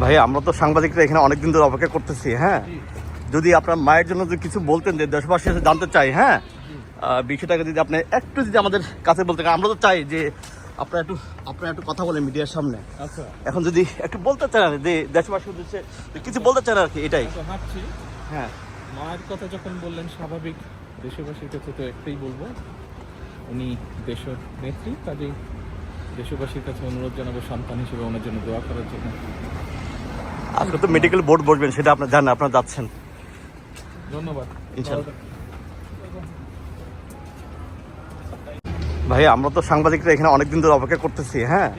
ভাই আমরা তো সাংবাদিকরা এখানে অনেকদিন ধরে অপেক্ষা করতেছি হ্যাঁ? যদি আপনার মায়ের জন্য যদি কিছু বলতেন যে দেশবাসী জানতে চাই হ্যাঁ? বিষয়টাকে যদি আপনি একটু যদি আমাদের কাছে বলতে আমরা তো চাই যে আপনারা একটু আপনারা একটু কথা বলেন মিডিয়ার সামনে। আচ্ছা। এখন যদি একটু বলতে চান আর যে দেশবাসী উদ্দেশ্যে কিছু বলতে চান আর কি এটাই। আচ্ছা ভাবছি হ্যাঁ। মায়ের কথা যখন বললেন স্বাভাবিক দেশবাসীর কাছে তো একটাই বলব। উনি দেশের নেত্রী কাজেই দেশবাসীর কাছে অনুরোধ জানাব সন্তান হিসেবে ওনার জন্য দোয়া করার জন্য। আজকে তো মেডিকেল বোর্ড বসবেন সেটা আপনার জানেন আপনারা যাচ্ছেন। ধন্যবাদ। ইনশাল্লাহ। ভাই আমরা তো সাংবাদিকরা এখানে অনেকদিন ধরে অপেক্ষা করতেছি হ্যাঁ?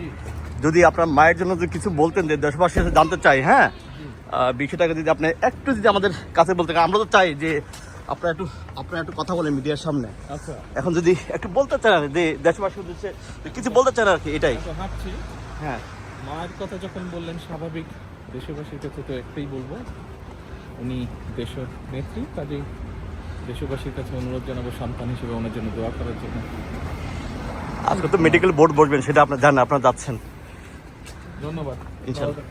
যদি আপনার মায়ের জন্য যদি কিছু বলতেন যে দেশবাসী জানতে চাই হ্যাঁ? বিষয়টাকে যদি আপনি একটু যদি আমাদের কাছে বলতে আমরা তো চাই যে আপনারা একটু আপনারা একটু কথা বলেন মিডিয়ার সামনে। আচ্ছা। এখন যদি একটু বলতে চান আর যে দেশবাসী উদ্দেশ্যে কিছু বলতে চান আর কি এটাই। আচ্ছা হ্যাঁ। মায়ের কথা যখন বললেন স্বাভাবিক দেশবাসীর কাছে তো একটাই বলব উনি দেশ নেত্রী কাজেই দেশবাসীর কাছে অনুরোধ জানাব সন্তান হিসেবে ওনার জন্য দোয়া করার জন্য। আজকে তো মেডিকেল বোর্ড বসবেন সেটা আপনার জানেন আপনারা যাচ্ছেন। ধন্যবাদ। ইনশাল্লাহ।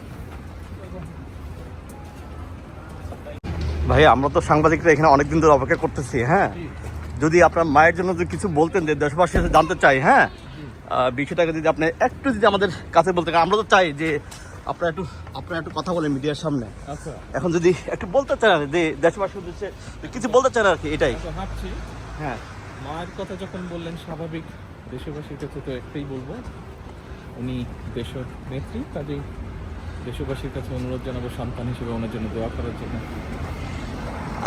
ভাই আমরা তো সাংবাদিকরা এখানে অনেকদিন ধরে অপেক্ষা করতেছি হ্যাঁ? যদি আপনার মায়ের জন্য যদি কিছু বলতেন যে দেশবাসী জানতে চাই হ্যাঁ? বিষয়টাকে যদি আপনি একটু যদি আমাদের কাছে বলতে আমরা তো চাই যে আপনারা একটু আপনারা একটু কথা বলেন মিডিয়ার সামনে। আচ্ছা। এখন যদি একটু বলতে চান আর কি, দেশবাসী উদ্দেশ্যে কিছু বলতে চান আর কি এটাই। আচ্ছা ভাবছি। হ্যাঁ। মায়ের কথা যখন বললেন স্বাভাবিক দেশবাসীর কাছে তো একটাই বলব। উনি দেশের নেত্রী কাজেই দেশবাসীর কাছে অনুরোধ জানাব সন্তান হিসেবে ওনার জন্য দোয়া করার জন্য।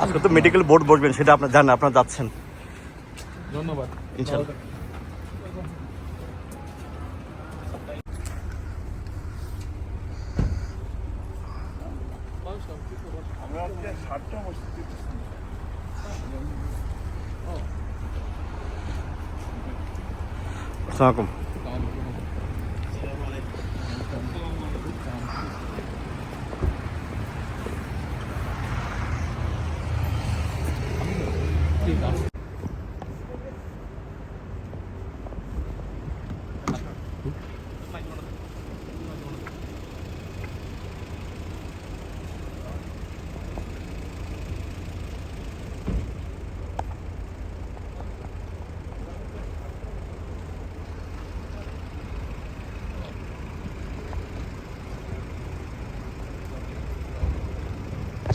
আজকে তো মেডিকেল বোর্ড বসবেন সেটা আপনার জানেন আপনারা যাচ্ছেন। ধন্যবাদ। ইনশাল্লাহ। আসসালামু আলাইকুম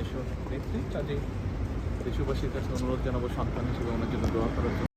উনি দেশ নেত্রী কাজেই দেশবাসীর কাছে অনুরোধ জানাব, সন্তান হিসেবে ওনার জন্য দোয়া করার জন্য।